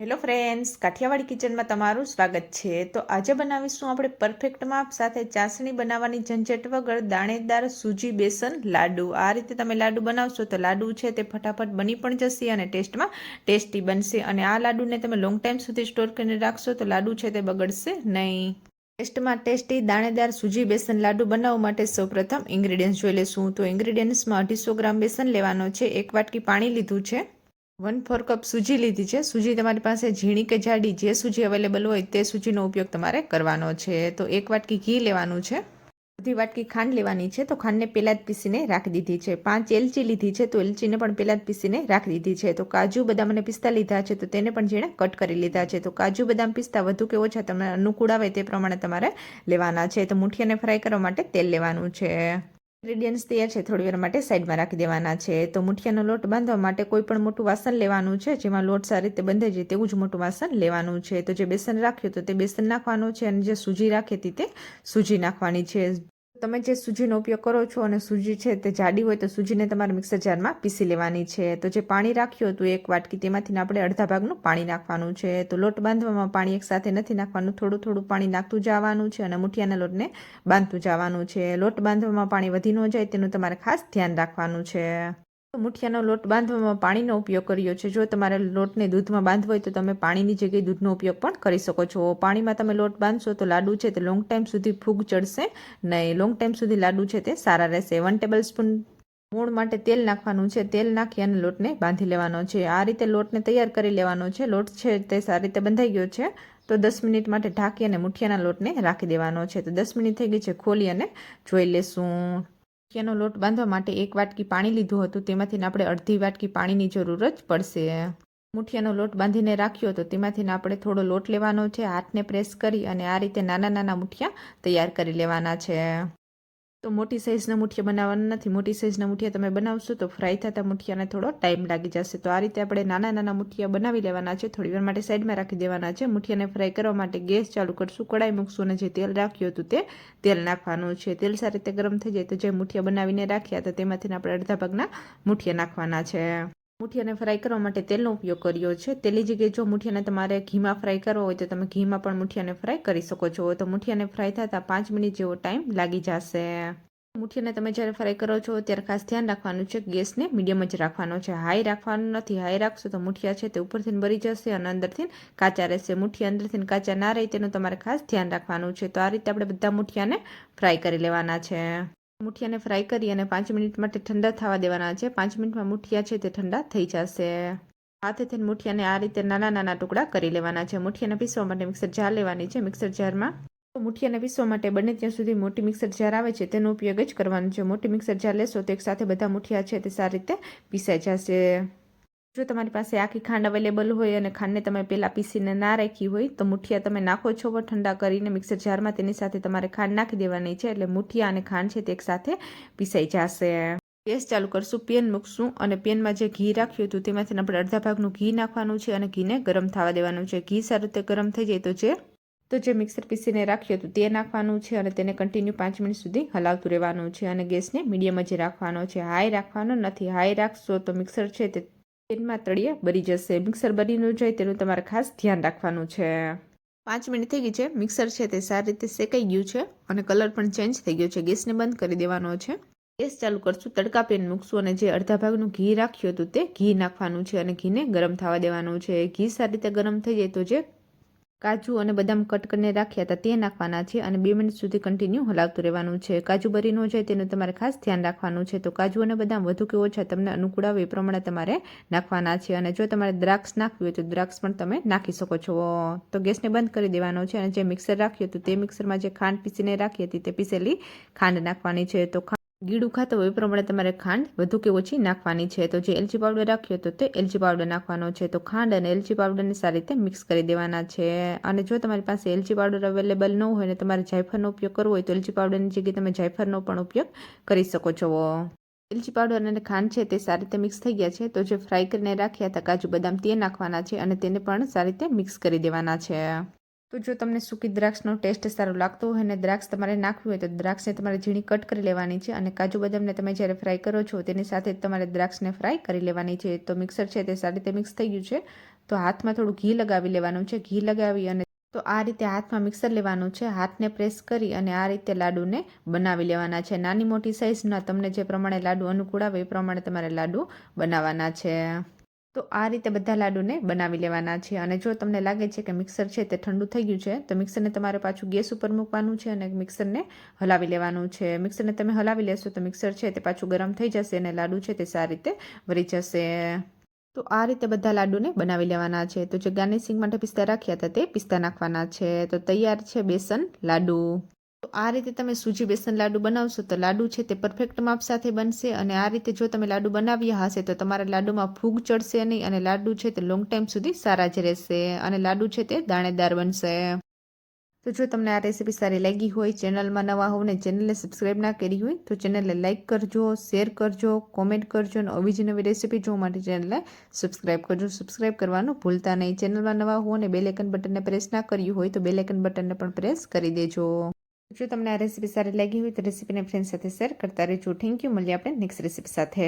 Hello friends Kathiawadi કિચનમાં તમારું સ્વાગત છે. તો આજે બનાવીશું આપણે પરફેક્ટ માપ સાથે ચાસણી બનાવવાની ઝંઝટ વગર દાણેદાર સૂજી બેસન લાડુ. આ રીતે તમે લાડુ બનાવશો તો લાડુ છે તે ફટાફટ બની પણ જશે અને ટેસ્ટમાં ટેસ્ટી બનશે. અને આ લાડુને તમે લોંગ ટાઈમ સુધી સ્ટોર કરીને રાખશો તો લાડુ છે તે બગડશે નહીં. ટેસ્ટમાં ટેસ્ટી દાણેદાર સૂજી બેસન લાડુ બનાવવા માટે સૌપ્રથમ ઇન્ગ્રીડિયન્ટ્સ જોઈ લેશું. તો ઇન્ગ્રીડિયન્ટ્સમાં અઢીસો ગ્રામ બેસન લેવાનો છે. એક વાટકી પાણી લીધું છે. વન ફોર કપ સૂજી લીધી છે. સૂજી તમારી પાસે ઝીણી કે જાડી જે સૂજી અવેલેબલ હોય તે સૂજીનો ઉપયોગ તમારે કરવાનો છે. તો એક વાટકી ઘી લેવાનું છે. બધી વાટકી ખાંડ લેવાની છે. તો ખાંડને પહેલાં જ પીસીને રાખી દીધી છે. પાંચ એલચી લીધી છે. તો એલચીને પણ પહેલાં જ પીસીને રાખી દીધી છે. તો કાજુ બદામ અને પિસ્તા લીધા છે. તો તેને પણ જેણે કટ કરી લીધા છે. તો કાજુ, બદામ, પિસ્તા વધુ કે ઓછા તમને અનુકૂળ આવે તે પ્રમાણે તમારે લેવાના છે. તો મુઠિયાને ફ્રાય કરવા માટે તેલ લેવાનું છે. ઇન્ગ્રેડિયન્ટ્સ તૈયાર છે, થોડી વાર માટે સાઈડમાં રાખી દેવાના છે. તો મુઠિયાનો લોટ બાંધવા માટે કોઈ પણ મોટું વાસણ લેવાનું છે, જેમાં લોટ સારી રીતે બંધાઈ જાય તેવું જ મોટું વાસણ લેવાનું છે. તો જે બેસન રાખ્યું તો તે બેસન નાખવાનું છે અને જે સૂજી રાખી હતી તે સૂજી નાખવાની છે. તમે જે સૂજીનો ઉપયોગ કરો છો અને સૂજી છે તે જાડી હોય તો સૂજીને તમારે મિક્સર જારમાં પીસી લેવાની છે. તો જે પાણી રાખ્યું હતું એક વાટકી તેમાંથી આપણે અડધા ભાગનું પાણી નાખવાનું છે. તો લોટ બાંધવામાં પાણી એક સાથે નથી નાખવાનું, થોડું થોડું પાણી નાખતું જવાનું છે અને મુઠિયાના લોટને બાંધતું જવાનું છે. લોટ બાંધવામાં પાણી વધી ન જાય તેનું તમારે ખાસ ધ્યાન રાખવાનું છે. મુઠિયાનો લોટ બાંધવામાં પાણીનો ઉપયોગ કર્યો છે. જો તમારે લોટને દૂધમાં બાંધવો હોય તો તમે પાણીની જગ્યાએ દૂધનો ઉપયોગ પણ કરી શકો છો. પાણીમાં તમે લોટ બાંધશો તો લાડુ છે તે લોંગ ટાઈમ સુધી ફૂગ ચડશે નહીં. લોંગ ટાઈમ સુધી લાડુ છે તે સારા રહેશે. વન ટેબલ સ્પૂન મૂળ માટે તેલ નાખવાનું છે. તેલ નાખી અને લોટને બાંધી લેવાનો છે. આ રીતે લોટને તૈયાર કરી લેવાનો છે. લોટ છે તે સારી રીતે બંધાઈ ગયો છે તો દસ મિનિટ માટે ઢાંકી અને મુઠિયાના લોટને રાખી દેવાનો છે. તો દસ મિનિટ થઈ ગઈ છે. ખોલી અને જોઈ લેશું. મુઠિયાનો લોટ બાંધવા માટે એક વાટકી પાણી લીધું હતું. તેમાંથી આપણે અડધી વાટકી પાણીની જરૂર જ પડશે. મુઠિયાનો લોટ બાંધીને રાખ્યો હતો. તેમાંથી આપણે થોડો લોટ લેવાનો છે. હાથને પ્રેસ કરી અને આ રીતે નાના નાના મુઠિયા તૈયાર કરી લેવાના છે. તો મોટી સાઇઝના મુઠિયા બનાવવાના નથી. મોટી સાઇઝના મુઠિયા તમે બનાવશો તો ફ્રાય થતા મુઠિયાને થોડો ટાઈમ લાગી જશે. તો આ રીતે આપણે નાના નાના મુઠિયા બનાવી લેવાના છે. થોડી વાર માટે સાઈડમાં રાખી દેવાના છે. મુઠિયાને ફ્રાય કરવા માટે ગેસ ચાલુ કરશું. કડાઈ મૂકશું અને જે તેલ રાખ્યું હતું તે તેલ નાખવાનું છે. તેલ સારી રીતે ગરમ થઈ જાય તો જે મુઠિયા બનાવીને રાખ્યા હતા તેમાંથી આપણે અડધા ભાગના મુઠિયા નાખવાના છે. મુઠિયાને ફ્રાય કરવા માટે તેલનો ઉપયોગ કર્યો છે. તેલી જગ્યાએ જો મુઠિયાને તમારે ઘીમાં ફ્રાય કરવો હોય તો તમે ઘીમાં પણ મુઠિયાને ફ્રાય કરી શકો છો. તો મુઠિયાને ફ્રાય થતાં પાંચ મિનિટ જેવો ટાઈમ લાગી જશે. મુઠિયાને તમે જ્યારે ફ્રાય કરો છો ત્યારે ખાસ ધ્યાન રાખવાનું છે ગેસને મીડિયમ જ રાખવાનો છે. હાઈ રાખવાનું નથી. હાઈ રાખશો તો મુઠિયા છે તે ઉપરથી બરી જશે અને અંદરથી કાચા રહેશે. મુઠિયા અંદરથી કાચા ના રહે તેનું તમારે ખાસ ધ્યાન રાખવાનું છે. તો આ રીતે આપણે બધા મુઠિયાને ફ્રાય કરી લેવાના છે. મુઠિયાને ફ્રાય કરી અને પાંચ મિનિટ માટે ઠંડા થવા દેવાના છે. પાંચ મિનિટમાં મુઠિયા છે તે ઠંડા થઈ જશે. હાથેથી મુઠિયાને આ રીતે નાના નાના ટુકડા કરી લેવાના છે. મુઠિયાને પીસવા માટે મિક્સર જાર લેવાની છે. મિક્સર જારમાં મુઠિયાને પીસવા માટે બને ત્યાં સુધી મોટી મિક્સર જાર આવે છે. તેનો ઉપયોગ જ કરવાનો છે. મોટી મિક્સર જાર લેશો તો એક સાથે બધા મુઠિયા છે તે સારી રીતે પીસાઈ જશે. જો તમારી પાસે આખી ખાંડ અવેલેબલ હોય અને ખાંડને તમે પહેલાં પીસીને ના રાખી હોય, તો મુઠિયા તમે નાખો છો ઠંડા કરીને મિક્સર જારમાં તેની સાથે તમારે ખાંડ નાખી દેવાની છે, એટલે મુઠિયા અને ખાંડ છે તે એકસાથે પીસાઈ જશે. ગેસ ચાલુ કરશું, પેન મૂકશું અને પેનમાં જે ઘી રાખ્યું હતું તેમાંથી આપણે અડધા ભાગનું ઘી નાખવાનું છે અને ઘીને ગરમ થવા દેવાનું છે. ઘી સારી રીતે ગરમ થઈ જાય તો જે તો જે મિક્સર પીસીને રાખ્યું હતું તે નાખવાનું છે અને તેને કન્ટિન્યુ પાંચ મિનિટ સુધી હલાવતું રહેવાનું છે અને ગેસને મીડિયમ જ રાખવાનો છે. હાઈ રાખવાનો નથી. હાઈ રાખશો તો મિક્સર છે તે તેલમાં તળિયે બરી જશે. મિક્સર બરી ન જાય તેનું તમારે ખાસ ધ્યાન રાખવાનું છે. પાંચ મિનિટ થઈ ગઈ છે. મિક્સર છે તે સારી રીતે શેકાઈ ગયું છે અને કલર પણ ચેન્જ થઈ ગયો છે. ગેસને બંધ કરી દેવાનો છે. ગેસ ચાલુ કરશું. તડકા પેન મૂકશું અને જે અડધા ભાગનું ઘી રાખ્યું હતું તે ઘી નાખવાનું છે અને ઘીને ગરમ થવા દેવાનું છે. ઘી સારી રીતે ગરમ થઈ જાય તો જે કાજુ અને બદામ કટ કરીને રાખ્યા હતા, તે નાખવાના છે અને બે મિનિટ સુધી કન્ટિન્યુ હલાવતું રહેવાનું છે. કાજુ બરી ન જાય તેનું તમારે ખાસ ધ્યાન રાખવાનું છે. તો કાજુ અને બદામ વધુ કે ઓછા તમને અનુકૂળ આવે એ પ્રમાણે તમારે નાખવાના છે. અને જો તમારે દ્રાક્ષ નાખવી હોય તો દ્રાક્ષ પણ તમે નાખી શકો છો. તો ગેસને બંધ કરી દેવાનો છે અને જે મિક્સર રાખ્યું હતું તે મિક્સરમાં જે ખાંડ પીસીને રાખી હતી તે પીસેલી ખાંડ નાખવાની છે. તો ગીડું ખાતો હોય એ પ્રમાણે તમારે ખાંડ વધુ કે ઓછી નાખવાની છે. તો જે એલચી પાવડર રાખ્યો હતો તે એલચી પાવડર નાખવાનો છે. તો ખાંડ અને એલચી પાવડરને સારી રીતે મિક્સ કરી દેવાના છે. અને જો તમારી પાસે એલચી પાવડર અવેલેબલ ન હોય ને તમારે જાયફળનો ઉપયોગ કરવો હોય તો એલચી પાવડરની જગ્યાએ તમે જાયફળનો પણ ઉપયોગ કરી શકો છો. એલચી પાવડર અને ખાંડ છે તે સારી રીતે મિક્સ થઈ ગયા છે. તો જે ફ્રાય કરીને રાખ્યા હતા કાજુ બદામ તે નાખવાના છે અને તેને પણ સારી રીતે મિક્સ કરી દેવાના છે. તો જો તમને સૂકી દ્રાક્ષનો ટેસ્ટ સારો લાગતો હોય અને દ્રાક્ષ તમારે નાખવી હોય તો દ્રાક્ષને તમારે ઝીણી કટ કરી લેવાની છે અને કાજુ બદામને તમે જ્યારે ફ્રાય કરો છો તેની સાથે તમારે દ્રાક્ષને ફ્રાય કરી લેવાની છે. તો મિક્સર છે તે સારી રીતે મિક્સ થઈ ગયું છે. તો હાથમાં થોડું ઘી લગાવી લેવાનું છે. ઘી લગાવી અને તો આ રીતે હાથમાં મિક્સર લેવાનું છે. હાથને પ્રેસ કરી અને આ રીતે લાડુને બનાવી લેવાના છે. નાની મોટી સાઇઝના તમને જે પ્રમાણે લાડુ અનુકૂળ આવે એ પ્રમાણે તમારે લાડુ બનાવવાના છે. તો આ રીતે બધા લાડુને બનાવી લેવાના છે. અને જો તમને લાગે છે કે મિક્સર છે તે ઠંડુ થઈ ગયું છે, તો મિક્સરને તમારે પાછું ગેસ ઉપર મૂકવાનું છે અને મિક્સરને હલાવી લેવાનું છે. મિક્સરને તમે હલાવી લેશો તો મિક્સર છે તે પાછું ગરમ થઈ જશે અને લાડુ છે તે સારી રીતે વરી જશે. તો આ રીતે બધા લાડુને બનાવી લેવાના છે. તો જે ગાર્નિશિંગ માટે પિસ્તા રાખ્યા હતા તે પિસ્તા નાખવાના છે. તો તૈયાર છે બેસન લાડુ. તો આ રીતે તમે સૂજી બેસન લાડુ બનાવશો તો લાડુ છે તે પરફેક્ટ માપ સાથે બનશે અને આ રીતે જો તમે લાડુ બનાવ્યા હશે તો તમારા લાડુમાં ફૂગ ચડશે નહીં અને લાડુ છે તે લોંગ ટાઈમ સુધી સારા જ રહેશે અને લાડુ છે તે દાણેદાર બનશે. તો જો તમને આ રેસીપી સારી લાગી હોય, ચેનલમાં નવા હોવ ને ચેનલને સબસ્ક્રાઈબ ના કરી હોય, તો ચેનલને લાઇક કરજો શેર કરજો કોમેન્ટ કરજો અને આવી જ નવી રેસીપી જોવા માટે ચેનલને સબસ્ક્રાઈબ કરજો. સબસ્ક્રાઈબ કરવાનું ભૂલતા નહીં. ચેનલમાં નવા હો અને બેલેકન બટનને પ્રેસ ના કર્યું હોય તો બેલેકન બટનને પણ પ્રેસ કરી દેજો. જો તમને આ રેસીપી સારી લાગી હોય તો રેસીપીને ફ્રેન્ડ સાથે શેર કરતા રહેજો. થેન્ક યુ મળીએ આપણે નેક્સ્ટ રેસીપી સાથે.